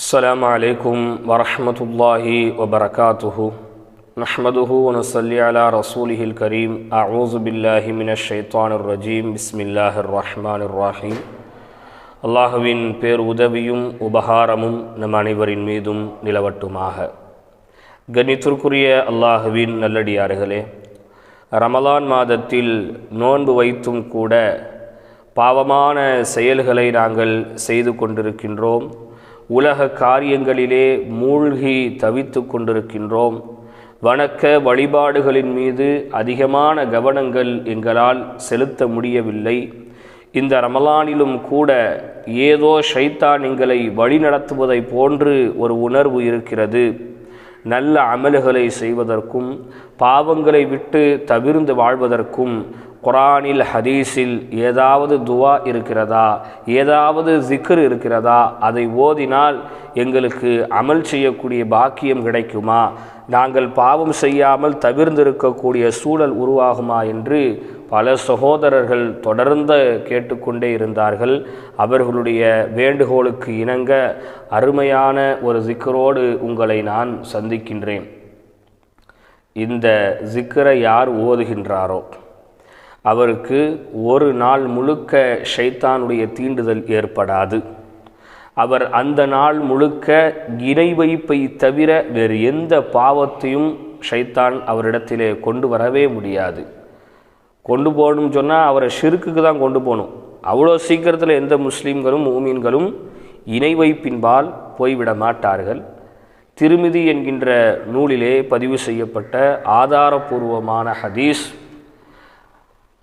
السلام عليكم ورحمة الله وبركاته نحمده ونصلي على رسوله الكريم أعوذ بالله من الشيطان الرجيم بسم الله الرحمن الرحيم அல்லாஹுவின் பேர் உதவியும் உபகாரமும் நம் அனைவரின் மீதும் நிலவட்டுமாக கணித்திற்குரிய அல்லாஹுவின் நல்லடியார்களே ரமலான் மாதத்தில் நோன்பு வைத்தும் கூட பாவமான செயல்களை நாங்கள் செய்து கொண்டிருக்கின்றோம் உலக காரியங்களிலே மூழ்கி தவித்து கொண்டிருக்கின்றோம். வணக்க வழிபாடுகளின் மீது அதிகமான கவனங்கள் எங்களால் செலுத்த முடியவில்லை. இந்த ரமலானிலும் கூட ஏதோ ஷைத்தான் எங்களை வழிநடத்துவதைப் போன்று ஒரு உணர்வு இருக்கிறது. நல்ல அமல்களை செய்வதற்கும் பாவங்களை விட்டு தவிர்ந்து வாழ்வதற்கும் குரானில் ஹதீஸில் ஏதாவது துவா இருக்கிறதா? ஏதாவது ஜிக்ர் இருக்கிறதா? அதை ஓதினால் எங்களுக்கு அமல் செய்யக்கூடிய பாக்கியம் கிடைக்குமா? நாங்கள் பாவம் செய்யாமல் தவிர்ந்திருக்கக்கூடிய சூழல் உருவாகுமா என்று பல சகோதரர்கள் தொடர்ந்து கேட்டுக்கொண்டே இருந்தார்கள். அவர்களுடைய வேண்டுகோளுக்கு இணங்க அருமையான ஒரு ஜிக்கரோடு உங்களை நான் சந்திக்கின்றேன். இந்த ஜிக்கரை யார் ஓதுகின்றாரோ? அவருக்கு ஒரு நாள் முழுக்க ஷைத்தானுடைய தீண்டுதல் ஏற்படாது. அவர் அந்த நாள் முழுக்க இணை வைப்பை தவிர வேறு எந்த பாவத்தையும் ஷைத்தான் அவரிடத்திலே கொண்டு வரவே முடியாது. கொண்டு போகணும்னு சொன்னால் அவரை ஷிருக்குக்கு தான் கொண்டு போகணும். அவ்வளோ சீக்கிரத்தில் எந்த முஸ்லீம்களும் மூமீன்களும் இணை வைப்பின்பால் போய்விட மாட்டார்கள். திருமிதி என்கின்ற நூலிலே பதிவு செய்யப்பட்ட ஆதாரபூர்வமான ஹதீஸ்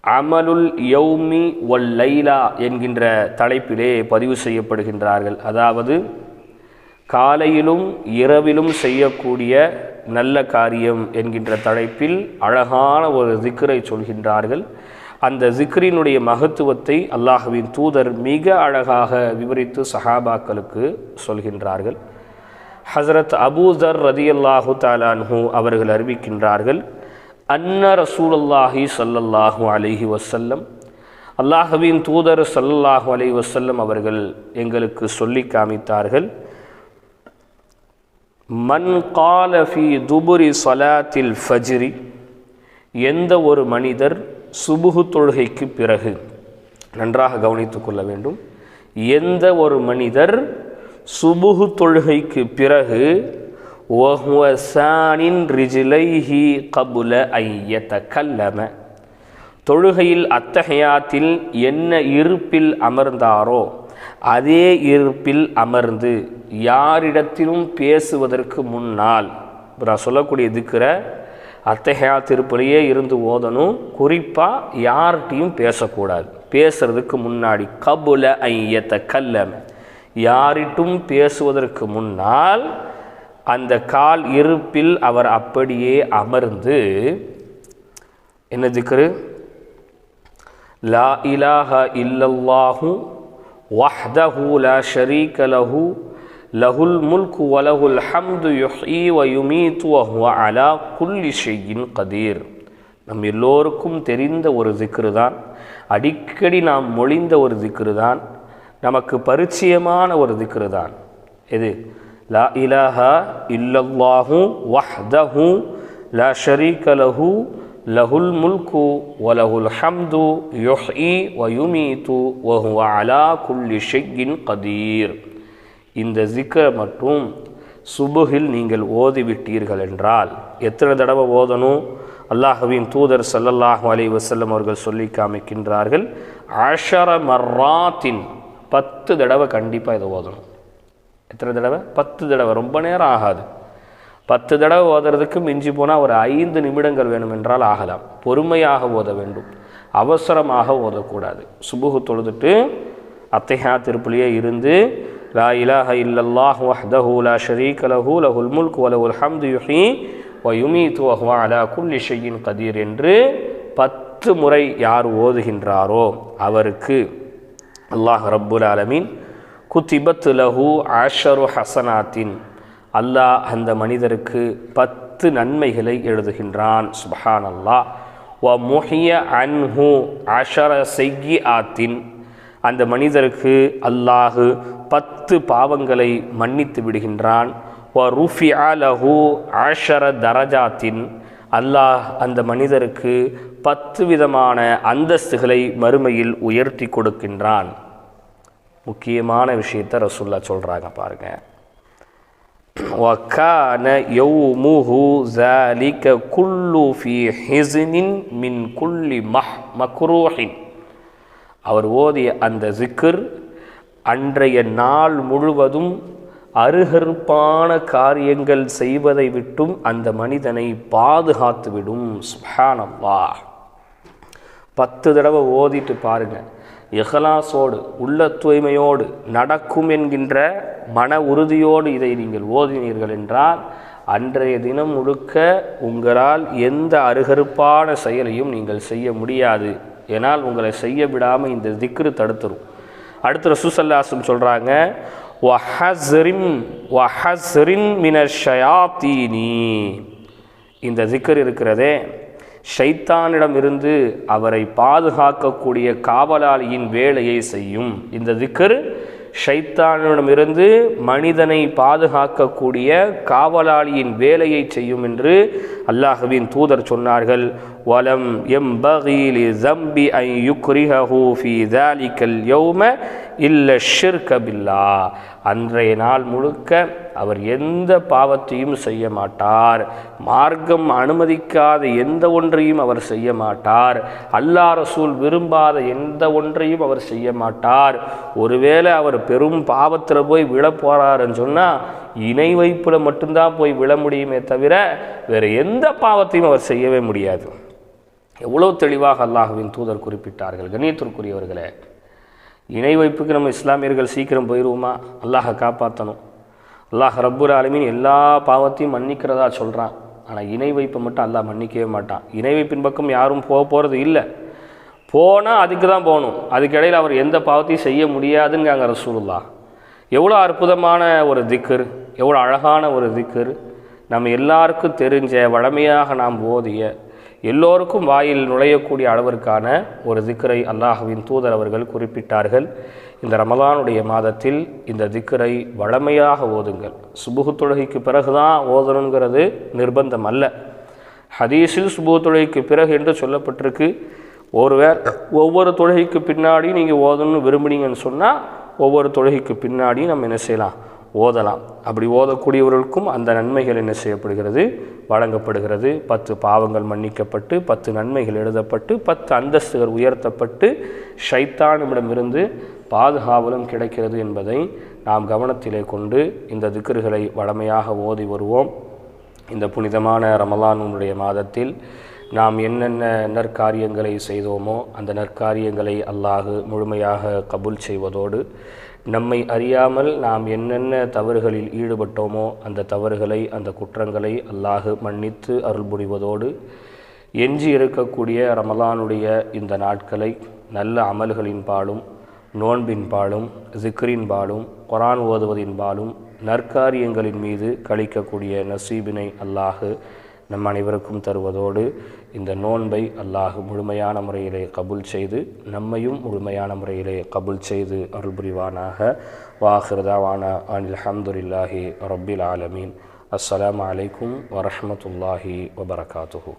அமலுல் யௌமி ஒல் லைலா என்கின்ற தலைப்பிலே பதிவு செய்யப்படுகின்றார்கள். அதாவது காலையிலும் இரவிலும் செய்யக்கூடிய நல்ல காரியம் என்கின்ற தலைப்பில் அழகான ஒரு திக்ரை சொல்கின்றார்கள். அந்த ஜிக்ரினுடைய மகத்துவத்தை அல்லாஹுவின் தூதர் மிக அழகாக விவரித்து சஹாபாக்களுக்கு சொல்கின்றார்கள். ஹசரத் அபூதர் ரதியல்லாஹு தாலான்ஹூ அவர்கள் அறிவிக்கின்றார்கள் அன்ன ரசூலல்லாஹி சல்லல்லாஹு அலிஹி வசல்லம் அல்லாஹுவின் தூதர் சல்லல்லாஹு அலி வசல்லம் அவர்கள் எங்களுக்கு சொல்லி காமித்தார்கள். மன் காலஃபி துபுரி சலாத்தில் ஃபஜ்ரி எந்த ஒரு மனிதர் சுபுகு தொழுகைக்கு பிறகு நன்றாக கவனித்து கொள்ள வேண்டும் எந்த ஒரு மனிதர் சுபுகு தொழுகைக்கு பிறகு சானின் ரிஜிலைஹி கபுல ஐயத்த கல்லம தொழுகையில் அத்தகையாத்தில் என்ன இருப்பில் அமர்ந்தாரோ அதே இருப்பில் அமர்ந்து யாரிடத்திலும் பேசுவதற்கு முன்னால் நான் சொல்லக்கூடிய திக்கிற அத்தகையா திருப்பிலேயே இருந்து ஓதணும். குறிப்பாக யார்கிட்டையும் பேசக்கூடாது. பேசுறதுக்கு முன்னாடி கபுல ஐயத்த கல்லம யாரிட்டும் பேசுவதற்கு முன்னால் அந்த கால் இருப்பில் அவர் அப்படியே அமர்ந்து என்ன திக்ரு? லா இலாஹ இல்லல்லாஹு வஹ்தஹு லா ஷரீக லஹு லஹுல் முல்கு வலஹுல் ஹம்து யுஹ்இ வ யுமீத்து வஹுவ அலா குல்லி ஷையின் கதீர். நம் எல்லோருக்கும் தெரிந்த ஒரு திக்ரு தான் அடிக்கடி நாம் மொழிந்த ஒரு திக்ரு தான் நமக்கு பரிச்சயமான ஒரு திக்ரு தான் எது? லா இலாஹா இல்லல்லாஹு வஹ்தஹு லா ஷரீக லஹு லஹுல் முல்கு வலஹுல் ஹம்து யுஹ்இ வயுமீது வஹு வஹுவ அலா குல்லி ஷையின் கதீர் இந்த ஜிக்கரை மட்டும் சுபுகில் நீங்கள் ஓதிவிட்டீர்கள் என்றால் எத்தனை தடவை ஓதணும்? அல்லாஹுவின் தூதர் சல்லல்லாஹு அலி வசல்லம் அவர்கள் சொல்லி காமிக்கின்றார்கள் அஷர மர்ராத்தின் பத்து தடவை கண்டிப்பாக இதை ஓதணும். எத்தனை தடவை? பத்து தடவை. ரொம்ப நேரம் ஆகாது. பத்து தடவை ஓதுறதுக்கு மிஞ்சி போனால் ஒரு ஐந்து நிமிடங்கள் வேணும் என்றால் ஆகலாம். பொறுமையாக ஓத வேண்டும். அவசரமாக ஓதக்கூடாது. சுபுகு தொழுதுட்டு அத்தைஹா திருப்பிலேயே இருந்து லா இலாஹ இல்லல்லாஹ் வஹ்தஹு லா ஷரீக லஹு லஹுல் முல்க் வலஹுல் ஹம்து யுஹி வ யுமீத்து வஹுவ அலா குல்லி ஷையின் கதீர் என்று பத்து முறை யார் ஓதுகின்றாரோ அவருக்கு அல்லாஹ் ரப்புல் ஆலமீன் குத்திபத் லஹு ஆஷரு ஹசனாத்தின். அல்லாஹ் அந்த மனிதருக்கு பத்து நன்மைகளை எழுதுகின்றான். சுபஹான் அல்லாஹ் வ முஹிய அன்ஹு அஷர செய்யி ஆத்தின் அந்த மனிதருக்கு அல்லாஹு பத்து பாவங்களை மன்னித்து விடுகின்றான். வ ருஃபி அலஹு ஆஷர தரஜாத்தின். அல்லாஹ் அந்த மனிதருக்கு பத்து விதமான அந்தஸ்துகளை மறுமையில் உயர்த்தி கொடுக்கின்றான். முக்கியமான விஷயத்தை ரசுல்லா சொல்கிறாங்க பாருங்க وكان يومه ذلك كل في حزن من كل مح مكروح அவர் ஓதிய அந்த ஜிக்கர் அன்றைய நாள் முழுவதும் அருகருப்பான காரியங்கள் செய்வதை விட்டும் அந்த மனிதனை பாதுகாத்துவிடும் சுப்ஹானல்லாஹ் பத்து தடவை ஓதிட்டு பாருங்க இஹலாசோடு உள்ள தூய்மையோடு நடக்கும் என்கின்ற மன உறுதியோடு இதை நீங்கள் ஓதினீர்கள் என்றால் அன்றைய தினம் முழுக்க உங்களால் எந்த அருகருப்பான செயலையும் நீங்கள் செய்ய முடியாது. ஏனால் உங்களை செய்ய விடாமல் இந்த திக்ரு தடுத்துரும். அடுத்து ரசூசல்லாசும் சொல்கிறாங்க வஹஸ்ரிம் வஹஸ்ரின் மின ஷயாத்தீனி இந்த திக்கர் இருக்கிறதே ஷைத்தானிடம் இருந்து அவரை பாதுகாக்கக்கூடிய காவலாளியின் வேலையை செய்யும். இந்த திக்கர் ஷைத்தானிடமிருந்து மனிதனை பாதுகாக்கக்கூடிய காவலாளியின் வேலையை செய்யும் என்று அல்லாஹுவின் தூதர் சொன்னார்கள். வலம் எம் பகீலி ஜம்பி ஐ யுக்ரிஹூ ஃபி தாலிக்கல் யௌம இல்லை ஷிர்கபில்லா அன்றைய நாள் முழுக்க அவர் எந்த பாவத்தையும் செய்ய மாட்டார். மார்க்கம் அனுமதிக்காத எந்த ஒன்றையும் அவர் செய்ய மாட்டார். அல்லா ரசூல் விரும்பாத எந்த ஒன்றையும் அவர் செய்ய மாட்டார். ஒருவேளை அவர் பெரும் பாவத்தில் போய் விழ போகிறாருன்னு சொன்னால் இணை வைப்பில் மட்டும்தான் போய் விழ முடியுமே தவிர வேறு எந்த பாவத்தையும் அவர் செய்யவே முடியாது. எவ்வளோ தெளிவாக அல்லாஹுவின் தூதர் குறிப்பிட்டார்கள். கண்ணியத்திற்குரியவர்களே இணை வைப்புக்கு நம்ம இஸ்லாமியர்கள் சீக்கிரம் போயிடுவோமா அல்லாஹை காப்பாற்றணும் அல்லாஹ் ரப்புர் ஆலமின் எல்லா பாவத்தையும் மன்னிக்கிறதா சொல்கிறான் ஆனால் இணை வைப்பை மட்டும் அல்லாஹ் மன்னிக்கவே மாட்டான். இணை வைப்பின் பக்கம் யாரும் போக போகிறது இல்லை. போனால் அதுக்கு தான் போகணும். அதுக்கிடையில் அவர் எந்த பாவத்தையும் செய்ய முடியாதுங்காங்க ரசூலுல்லா எவ்வளோ அற்புதமான ஒரு திக்கர் எவ்வளோ அழகான ஒரு திக்கர் நம்ம எல்லாருக்கும் தெரிஞ்ச வழமையாக நாம் ஓதிய எல்லோருக்கும் வாயில் நுழையக்கூடிய அளவிற்கான ஒரு திக்கரை அல்லாஹுவின் தூதர் அவர்கள் குறிப்பிட்டார்கள். இந்த ரமலானுடைய மாதத்தில் இந்த திக்கரை வழமையாக ஓதுங்கள். சுபுகு தொழுகைக்கு பிறகுதான் ஓதணுங்கிறது நிர்பந்தம் அல்ல. ஹதீஸில் சுபுகு தொழுகைக்கு பிறகு என்று சொல்லப்பட்டிருக்கு. ஒருவேர் ஒவ்வொரு தொழுகைக்கு பின்னாடி நீங்கள் ஓதணும்னு விரும்புனீங்கன்னு சொன்னால் ஒவ்வொரு தொழுகைக்கு பின்னாடி நம்ம என்ன செய்யலாம்? ஓதலாம். அப்படி ஓதக்கூடியவர்களுக்கும் அந்த நன்மைகள் என்ன செய்யப்படுகிறது? வழங்கப்படுகிறது. பத்து பாவங்கள் மன்னிக்கப்பட்டு பத்து நன்மைகள் எழுதப்பட்டு பத்து அந்தஸ்துகள் உயர்த்தப்பட்டு ஷைத்தானிடமிருந்து பாதுகாவலும் கிடைக்கிறது என்பதை நாம் கவனத்திலே கொண்டு இந்த திக்கர்களை வளமையாக ஓதி வருவோம். இந்த புனிதமான ரமலானுடைய மாதத்தில் நாம் என்னென்ன நற்காரியங்களை செய்தோமோ அந்த நற்காரியங்களை அல்லாஹு முழுமையாக கபூல் செய்வதோடு நம்மை அறியாமல் நாம் என்னென்ன தவறுகளில் ஈடுபட்டோமோ அந்த தவறுகளை அந்த குற்றங்களை அல்லாஹு மன்னித்து அருள் புரிவதோடு எஞ்சி இருக்கக்கூடிய ரமலானுடைய இந்த நாட்களை நல்ல அமல்களின் பாலும் நோன்பின் பாலும் ஜிக்ரின் பாலும் குரான் ஓதுவதின் பாலும் நற்காரியங்களின் மீது கழிக்கக்கூடிய நசீபினை அல்லாஹு நம் அனைவருக்கும் தருவதோடு இந்த நோன்பை அல்லாஹ் முழுமையான முறையிலே கபுல் செய்து நம்மையும் முழுமையான முறையிலே கபுல் செய்து அருள் புரிவானாக வாஹிருதாவான அனில் அஹமதுல்லாஹி ரபில் ஆலமீன். அஸ்லாம் அலைக்கும் வரமத்துல்லாஹி வபரகாத்துஹூ.